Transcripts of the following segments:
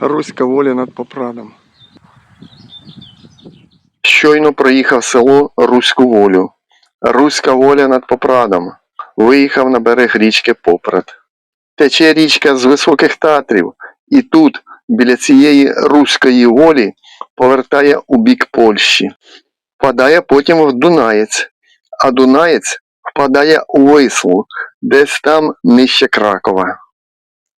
Руська воля над Попрадом. Щойно проїхав село Руську волю. Руська воля над Попрадом. Виїхав на берег річки Попрад. Тече річка з високих татрів, і тут, біля цієї руської волі, повертає у бік Польщі. Впадає потім в Дунаєць, а Дунаєць впадає у Вислу, десь там нижче Кракова.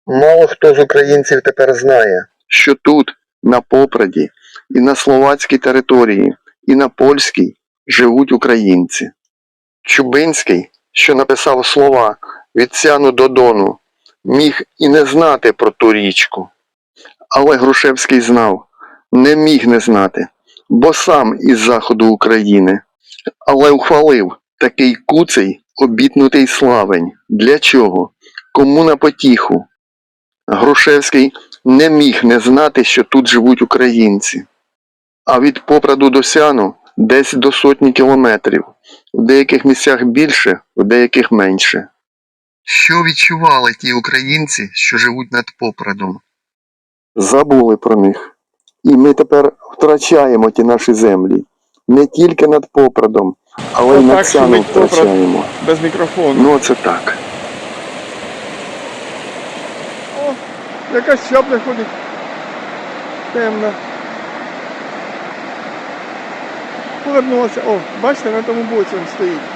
Мало хто з українців тепер знає, що тут, на Попраді, і на словацькій території, і на польській живуть українці. Чубинський, що написав слова від Сяну до Дону, міг і не знати про ту річку. Але Грушевський знав, не міг не знати, бо сам із заходу України. Але ухвалив такий куций обітнутий славень. Для чого? Кому на потіху? Грушевський не міг не знати, що тут живуть українці. А від Попраду до Сяну десь до сотні кілометрів, в деяких місцях більше, в деяких менше. Що відчували ті українці, що живуть над Попрадом? Забули про них. І ми тепер втрачаємо ті наші землі. Не тільки над Попрадом, але й над Сяном втрачаємо. Без мікрофону. Ну, це так. Якась щабля ходить. Темна. Повернулася. О, бачите, на тому боці він стоїть.